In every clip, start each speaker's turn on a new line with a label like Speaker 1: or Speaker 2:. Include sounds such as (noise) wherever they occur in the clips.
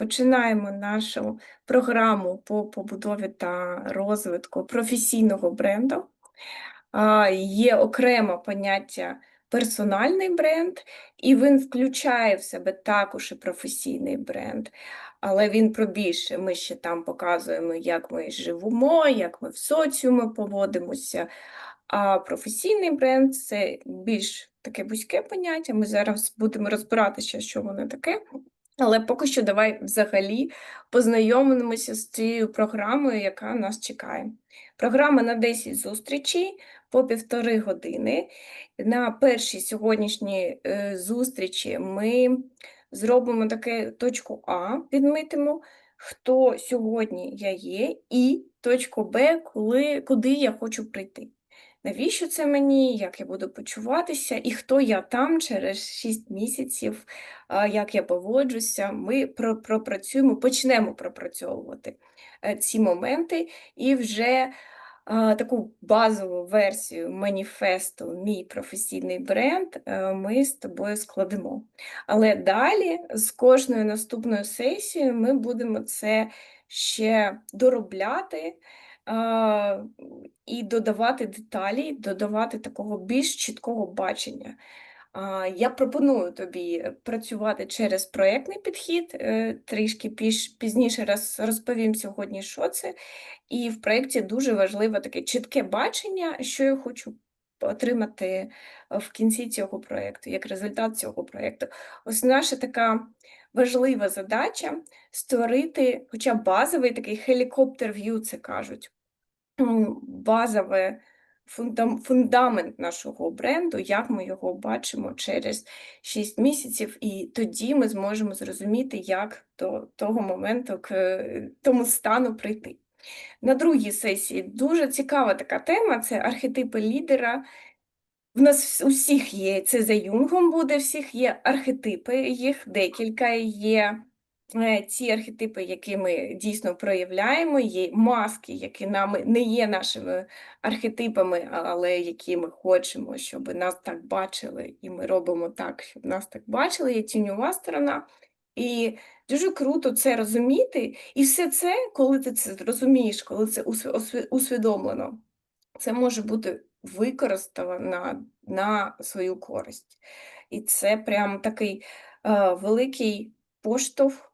Speaker 1: починаємо нашу програму по побудові та розвитку професійного бренду. Є окреме поняття персональний бренд, і він включає в себе також і професійний бренд. Але він про більше. Ми ще там показуємо, як ми живемо, як ми в соціумі поводимося. А професійний бренд це більш таке вузьке поняття. Ми зараз будемо розбиратися, що воно таке. Але поки що давай взагалі познайомимося з цією програмою, яка нас чекає. Програма на 10 зустрічей по півтори години. На першій сьогоднішній е, зустрічі ми зробимо таке точку А, відмітимо, хто сьогодні я є, і точку Б, куди я хочу прийти. Навіщо це мені, як я буду почуватися, і хто я там через 6 місяців, як я поводжуся, ми пропрацюємо, почнемо пропрацьовувати е, ці моменти і вже таку базову версію маніфесту Мій професійний бренд е, ми з тобою складемо. Але далі з кожною наступною сесією ми будемо це ще доробляти і додавати деталі, додавати такого більш чіткого бачення. Я пропоную тобі працювати через проєктний підхід, е, трішки пізніше роз- розповім сьогодні, що це. І в проєкті дуже важливе таке чітке бачення, що я хочу отримати е, в кінці цього проєкту, як результат цього проєкту. Ось наша така важлива задача створити хоча б базовий такий хелікоптер в'ю, це кажуть. фундам- фундамент нашого бренду, як ми його бачимо через 6 місяців, і тоді ми зможемо зрозуміти, як до того моменту к е, тому стану прийти. На другій сесії дуже цікава така тема це архетипи лідера. В нас усіх є, це за Юнгом буде, всіх є архетипи, їх декілька є. е, Ці архетипи, які ми дійсно проявляємо, є маски, які нами не є нашими архетипами, але які ми хочемо, щоб нас так бачили, і ми робимо так, щоб нас так бачили, є тіньова сторона. І дуже круто це розуміти. І все це, коли ти це розумієш, коли це усвідомлено, це може бути використано на, свою користь. І це прям такий е, великий поштовх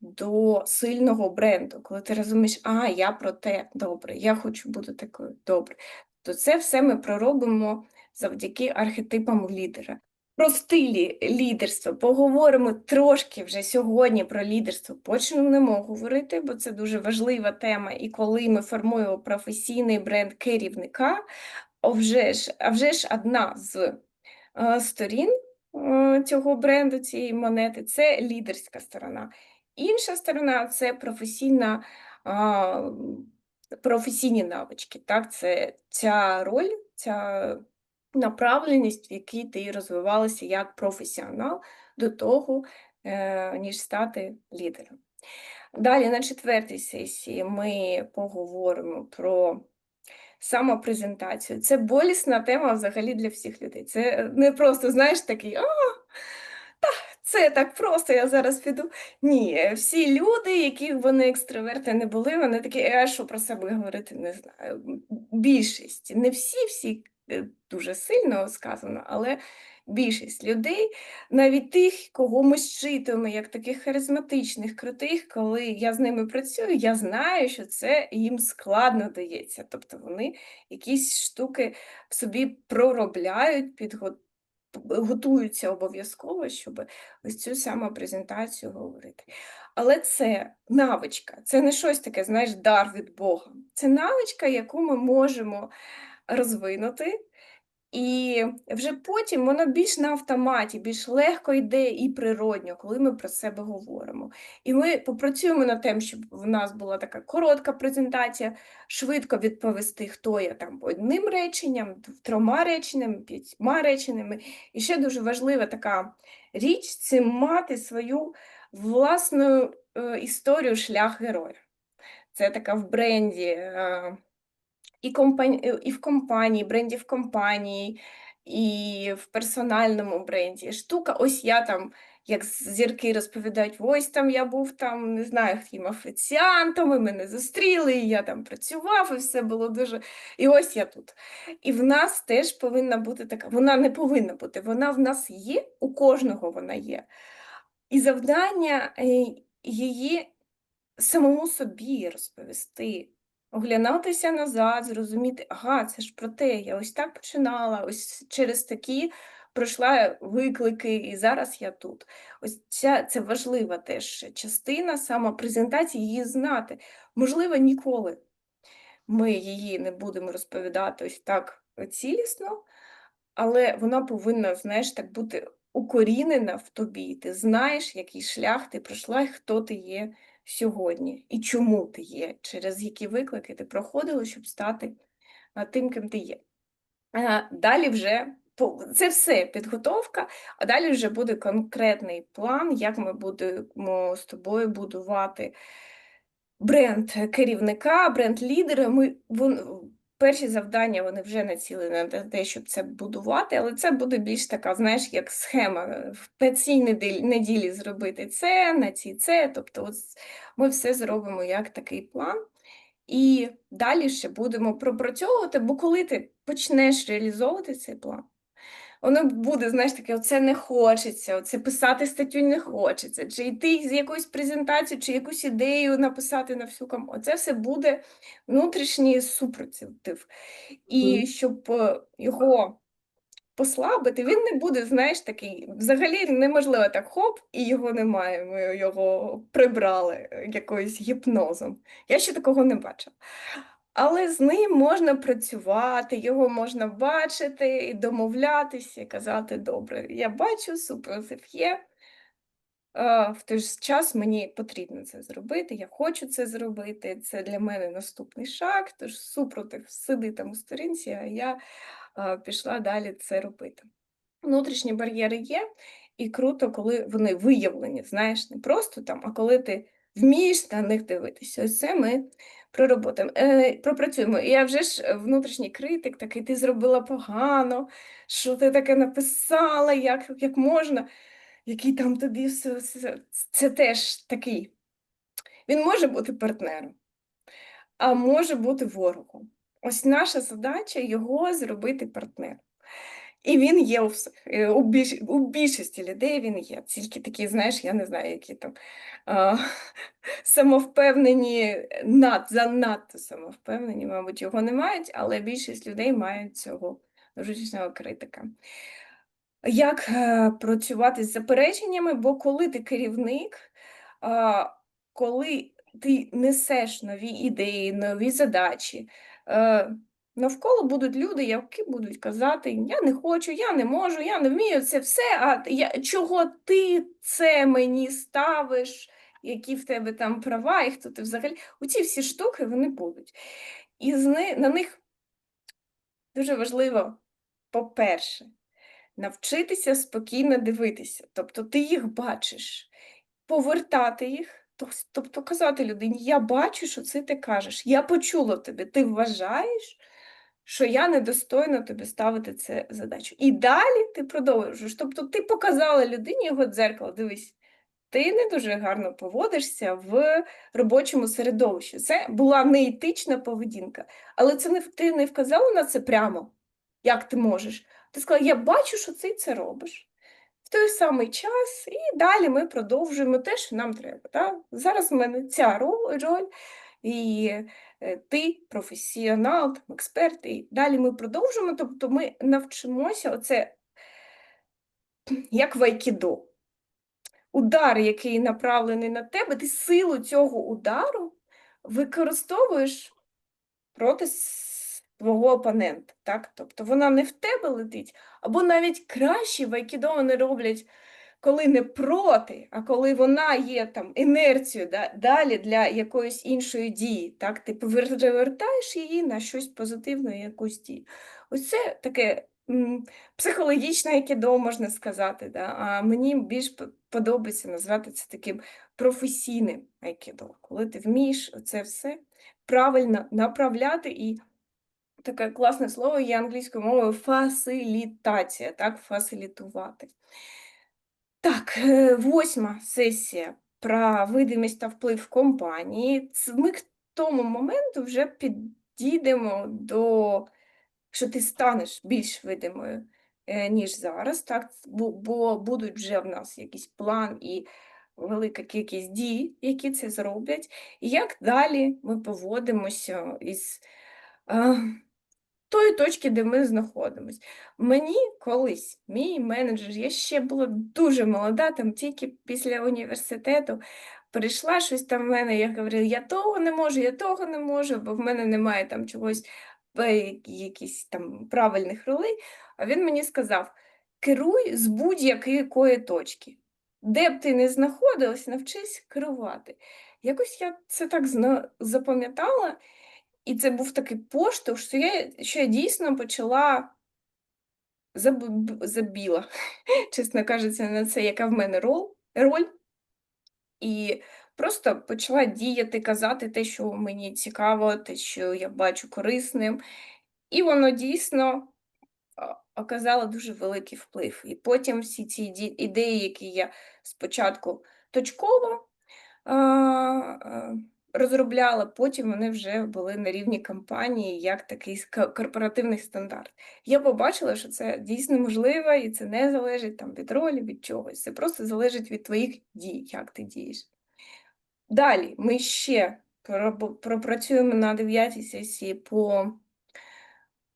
Speaker 1: до сильного бренду, коли ти розумієш, а я про те добре, я хочу бути такою добре. То це все ми проробимо завдяки архетипам лідера. Про стилі лідерства поговоримо трошки вже сьогодні про лідерство. Почнемо говорити, бо це дуже важлива тема. І коли ми формуємо професійний бренд керівника, а вже ж, а вже ж одна з е, сторін е, цього бренду, цієї монети це лідерська сторона. Інша сторона це професійна, професійні навички. Так? Це ця роль, ця направленість, в якій ти розвивалася як професіонал до того, е, ніж стати лідером. Далі на четвертій сесії ми поговоримо про самопрезентацію. Це болісна тема взагалі для всіх людей. Це не просто, знаєш, такий, а, та, це так просто, я зараз піду. Ні, всі люди, які вони екстраверти не були, вони такі, а що про себе говорити, не знаю. Більшість, не всі, всі е, дуже сильно сказано, але більшість людей, навіть тих, кого ми щитуємо, як таких харизматичних, крутих, коли я з ними працюю, я знаю, що це їм складно дається. Тобто вони якісь штуки в собі проробляють, підготовлюють готуються обов'язково, щоб ось цю саму презентацію говорити. Але це навичка, це не щось таке, знаєш, дар від Бога. Це навичка, яку ми можемо розвинути, і вже потім воно більш на автоматі, більш легко йде і природньо, коли ми про себе говоримо. І ми попрацюємо над тим, щоб в нас була така коротка презентація, швидко відповісти, хто я там одним реченням, трьома реченнями, п'ятьма реченнями. І ще дуже важлива така річ це мати свою власну е, історію, шлях героя. Це така в бренді. І, компані... е, і в компанії, бренді в компанії, і в персональному бренді. Штука, ось я там, як зірки розповідають, ось там я був там, не знаю, яким офіціантом, і мене зустріли, і я там працював, і все було дуже. І ось я тут. І в нас теж повинна бути така, вона не повинна бути, вона в нас є, у кожного вона є. І завдання е, її самому собі розповісти, оглянутися назад, зрозуміти, ага, це ж про те, я ось так починала, ось через такі пройшла виклики, і зараз я тут. Ось ця це важлива теж частина самопрезентації, її знати. Можливо, ніколи ми її не будемо розповідати ось так цілісно, але вона повинна, знаєш, так бути укорінена в тобі. Ти знаєш, який шлях ти пройшла, і хто ти є сьогодні, і чому ти є, через які виклики ти проходила, щоб стати тим, ким ти є. Далі вже це все підготовка, а далі вже буде конкретний план, як ми будемо з тобою будувати бренд керівника, бренд лідера. Ми перші завдання вони вже націлені на те, щоб це будувати, але це буде більш така, знаєш, як схема е, в цій неділі, зробити це, на цій це. Тобто, от ми все зробимо як такий план. І далі ще будемо пропрацьовувати, бо коли ти почнеш реалізовувати цей план, воно буде, знаєш, таке, оце не хочеться, оце писати статтю не хочеться, чи йти з якоюсь презентацією, чи якусь ідею написати на всю кому. Оце все буде внутрішній супротив. І щоб е, його послабити, він не буде, знаєш, такий, взагалі неможливо так хоп, і його немає. Ми його прибрали е, якоюсь гіпнозом. Я ще такого не бачила. Але з ним можна працювати, його можна бачити і домовлятися, і казати, добре, я бачу, супротив є. В той ж час мені потрібно це зробити, я хочу це зробити. Це для мене наступний шаг. Тож супротив сиди там у сторінці, а я пішла далі це робити. Внутрішні бар'єри є, і круто, коли вони виявлені, знаєш, не просто там, а коли ти вмієш на них дивитися. Ось це ми пророботаємо, е, пропрацюємо. І я вже ж е, внутрішній критик, такий ти зробила погано, що ти таке написала, як, як можна, який там тобі все, все. Це теж такий. Він може бути партнером, а може бути ворогом. Ось наша задача його зробити партнером. І він є у всіх. е, У, більш, у більшості людей він є. Тільки такі, знаєш, я не знаю, які там а, (laughs) самовпевнені, над, занадто самовпевнені, мабуть, його не мають, але більшість людей мають цього ручного критика. Як е, працювати з запереченнями? Бо коли ти керівник, а, коли ти несеш нові ідеї, нові задачі, е, навколо будуть люди, які будуть казати: Я не хочу, я не можу, я не вмію це все. А я, чого ти це мені ставиш? Які в тебе там права, і хто ти взагалі? Оці всі штуки вони будуть. І на них дуже важливо, по-перше, навчитися спокійно дивитися. Тобто ти їх бачиш, повертати їх, тобто казати людині: Я бачу, що це ти кажеш, я почула тебе, ти вважаєш, що я недостойна тобі ставити це задачу. І далі ти продовжуєш. Тобто ти показала людині його дзеркало, дивись. Ти не дуже гарно поводишся в робочому середовищі. Це була неетична поведінка. Але це не ти не вказала на це прямо, як ти можеш. Ти сказала, я бачу, що ти це робиш. В той самий час, і далі ми продовжуємо те, що нам треба. Так? Зараз в мене ця роль, і ти професіонал, там, експерт, і далі ми продовжуємо. Тобто ми навчимося оце як в айкідо. Удар, який направлений на тебе, ти силу цього удару використовуєш проти с- твого опонента. Так? Тобто вона не в тебе летить, або навіть краще в айкідо вони роблять, коли не проти, а коли вона є там інерцією да, далі для якоїсь іншої дії. Так? Ти перевертаєш її на щось позитивне, якусь дію. Ось це таке психологічне айкідо, можна сказати. Да? А мені більш подобається назвати це таким професійним айкідо, коли ти вмієш це все правильно направляти і таке класне слово є англійською мовою фасилітація, так, фасилітувати. Так, е, восьма сесія про видимість та вплив компанії. Ми к тому моменту вже підійдемо до, що ти станеш більш видимою, е, ніж зараз. Так, бо, будуть вже в нас якийсь план і велика кількість дій, які це зроблять. І як далі ми поводимося із е, тої точки, де ми знаходимося. Мені колись, мій менеджер, я ще була дуже молода, там тільки після університету прийшла щось там в мене, я говорила, я того не можу, я того не можу, бо в мене немає там чогось, е, якісь там правильних ролей. А він мені сказав: керуй з будь-якої точки. Де б ти не знаходилась, навчись керувати. Якось я це так запам'ятала, і це був такий поштовх, що я, що я дійсно почала заб- забіла, (laughs) чесно кажучи, на це, яка в мене рол, роль. І просто почала діяти, казати те, що мені цікаво, те, що я бачу корисним. І воно дійсно оказало дуже великий вплив. І потім всі ці ідеї, які я спочатку точково розробляла, потім вони вже були на рівні компанії як такий корпоративний стандарт. Я побачила, що це дійсно можливо, і це не залежить там від ролі, від чогось. Це просто залежить від твоїх дій, як ти дієш. Далі ми ще пропрацюємо на дев'ятій сесії по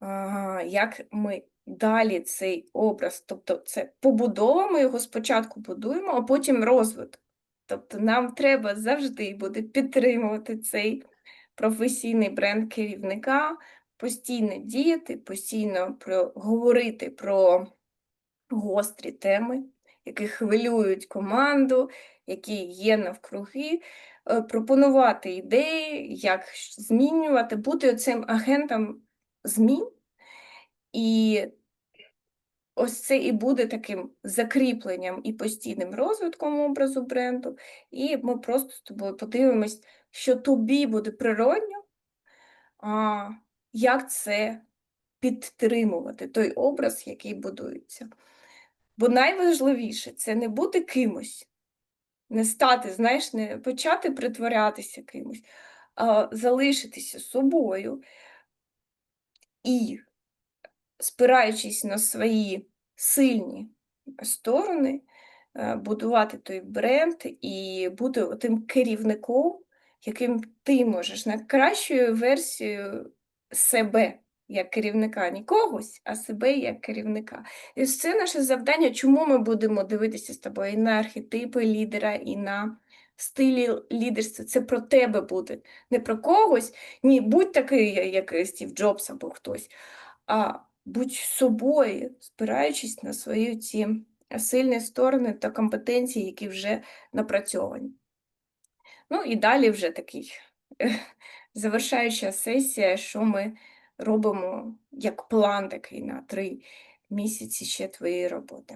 Speaker 1: а, як ми далі цей образ, тобто це побудова, ми його спочатку будуємо, а потім розвиток. Тобто нам треба завжди буде підтримувати цей професійний бренд керівника, постійно діяти, постійно про, говорити про гострі теми, які хвилюють команду, які є навкруги, е, пропонувати ідеї, як змінювати, бути цим агентом змін. І ось це і буде таким закріпленням і постійним розвитком образу бренду. І ми просто з тобою подивимось, що тобі буде природньо, а як це підтримувати, той образ, який будується. Бо найважливіше це не бути кимось, не стати, знаєш, не почати притворятися кимось, а залишитися собою і спираючись на свої сильні сторони, е, будувати той бренд і бути тим керівником, яким ти можеш найкращою версією себе як керівника, не когось, а себе як керівника. І це наше завдання, чому ми будемо дивитися з тобою і на архетипи лідера, і на стилі лідерства. Це про тебе буде, не про когось. Ні, будь такий, як Стів Джобс або хтось, а будь собою, спираючись на свої ці сильні сторони та компетенції, які вже напрацьовані. Ну і далі вже такий завершаюча сесія, що ми робимо як план такий на три місяці ще твоєї роботи.